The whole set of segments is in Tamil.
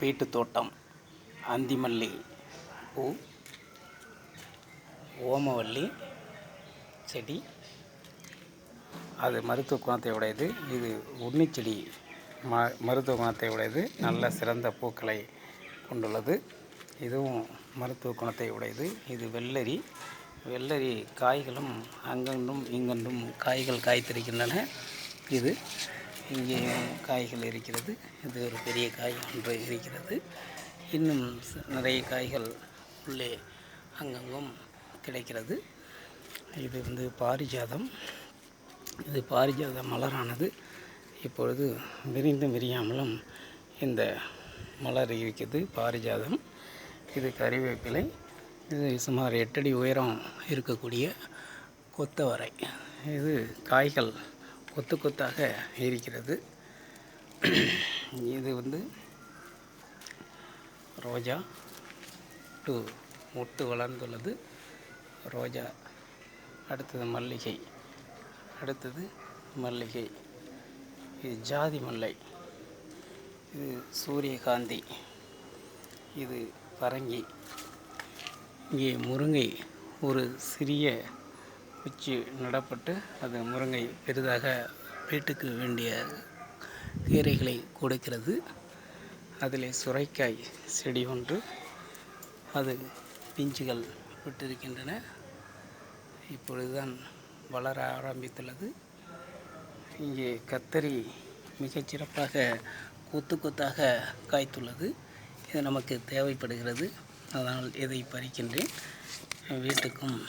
வீட்டு தோட்டம் அந்திமல்லி பூ ஓமவல்லி செடி. அது மருத்துவ குணத்தை உடையது இது உண்ணிச்செடி ம மருத்துவ குணத்தை உடையது நல்ல சிறந்த பூக்களை கொண்டுள்ளது. இதுவும் மருத்துவ குணத்தை உடையது இது வெள்ளரி. வெள்ளரி காய்களும் அங்கங்கும் இங்கென்றும் காய்கள் காய்த்திருக்கின்றன. இது இங்கே காய்கள் இருக்கிறது. இது ஒரு பெரிய காய் ஒன்று இருக்கிறது. இன்னும் ச- நிறைய காய்கள் உள்ளே அங்கங்கும் கிடைக்கிறது. இது வந்து பாரிஜாதம். இது பாரிஜாத மலரானது. இப்பொழுது விரிந்தும் விரியாமலும் இந்த மலர் இருக்குது பாரிஜாதம். இது கறிவேப்பிலை. இது சுமார் எட்டடி உயரம் இருக்கக்கூடிய கொத்தவரை. இது காய்கள் கொத்து கொத்தாக இருக்கிறது இது வந்து ரோஜா டூ முட்டு வளர்ந்துள்ளது. ரோஜா அடுத்தது மல்லிகை அடுத்தது மல்லிகை. இது ஜாதி மல்லை. இது சூரியகாந்தி. இது பரங்கி. இங்கே முருங்கை ஒரு சிறிய குச்சி நடப்பட்டு அது முருங்கை பெரிதாக வீட்டுக்கு வேண்டிய கீரைகளை கொடுக்கிறது. அதில் சுரைக்காய் செடி ஒன்று அது பிஞ்சுகள் விட்டிருக்கின்றன. இப்பொழுதுதான் வளர ஆரம்பித்துள்ளது. இங்கே கத்தரி மிகச் சிறப்பாக கொத்து கொத்தாக காய்த்துள்ளது. இது நமக்கு தேவைப்படுகிறது. அதனால் இதை பறிக்கின்றேன். வீட்டுக்கும்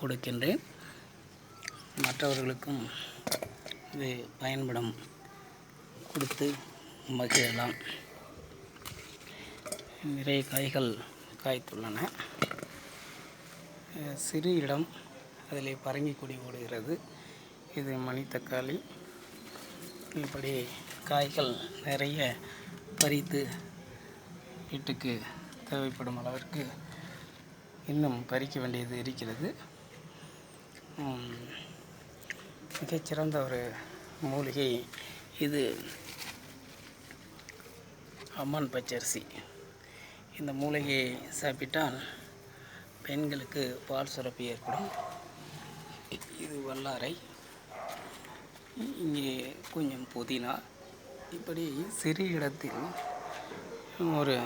கொடுக்கின்றேன். மற்றவர்களுக்கும் இது பயன்படும். கொடுத்து மகிழலாம். நிறைய காய்கள் காய்த்துள்ளன. சிறு இடம் அதில் பரங்கி கொடி ஓடுகிறது. இது மணித்தக்காளி. இப்படி காய்கள் நிறைய பறித்து வீட்டுக்கு தேவைப்படும் அளவிற்கு இன்னும் பறிக்க வேண்டியது இருக்கிறது. மிகச்சிறந்த ஒரு மூலிகை இது. அம்மன் பச்சரிசி. இந்த மூலிகையை சாப்பிட்டால் பெண்களுக்கு பால் சுரப்பு ஏற்படும். இது வல்லாரை. இங்கே கொஞ்சம் புதினா. இப்படி சிறு இடத்தில் ஒரு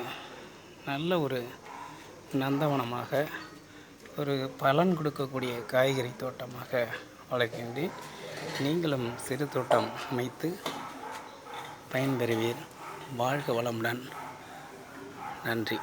நல்ல ஒரு நந்தவனமாக ஒரு பலன் கொடுக்கக்கூடிய காய்கறி தோட்டமாக வளர்க்கின்றேன். நீங்களும் சிறு தோட்டம் அமைத்து பயன்பெறுவீர். வாழ்க வளமுடன். நன்றி.